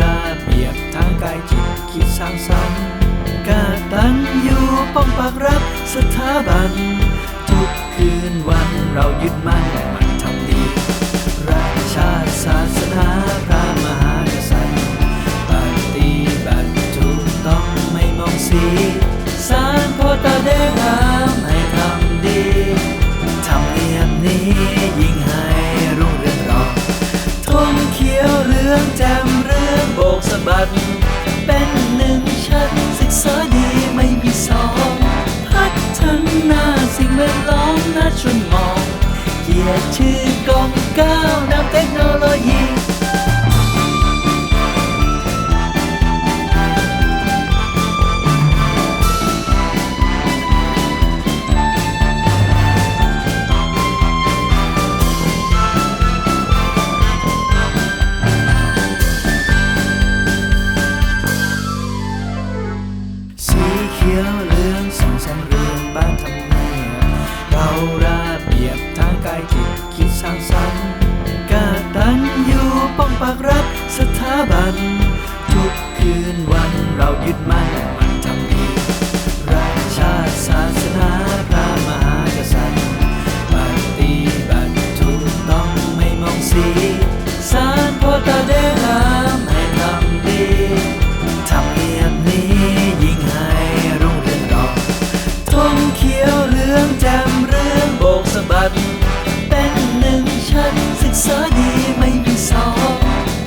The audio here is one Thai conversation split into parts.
ราเบียบทางกายจิตคิดสร้างสรรค์กาตันอยู่ป้องปักรับสถาบัน ทุกคืนวันเรายึดมั่น บัดเป็นหนึ่งชั้นศึกษาดีไม่มีสอง พัฒนาสิ่งแวดล้อมน่าชวนมองเกียรติชื่อกองก้าวนำเท ราระเบียบทางกายจิตคิดสร้างสรรค์กาตัญญูป้องปากรักสถาบัน ทุกคืนวันเรายึดมั่นมันทำดีราชาติศาสนาพระมหากษัตริย์ปฏิบัติถูกต้องไม่มองสีสารโพตาเดรามให้ทำดีทำเนียบนี้ยิ่งให้รุ่งเรืองรองธงเขียวเหลืองแจ่ม ษาดีไม่มีสอง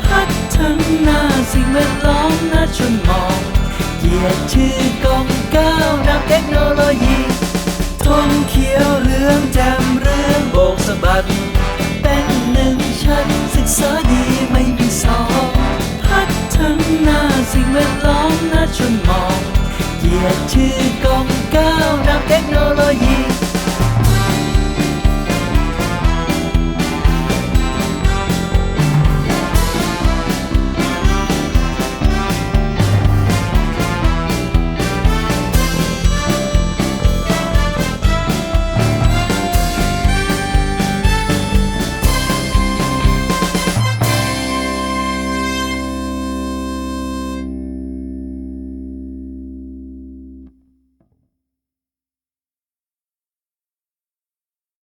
พัฒนาสิ่งแวดล้อมน่าชวนมองเกียรติชื่อกองก้าวนำเทคโนโลยีธงเขียวเหลืองแจ่มเรื่องโบกสะบัด เป็นหนึ่งชั้นศึกษาดีไม่มีสองพัฒนาสิ่งแวดล้อมน่าชวนมองเกียรติชื่อกองก้าวนำเทคโนโลยี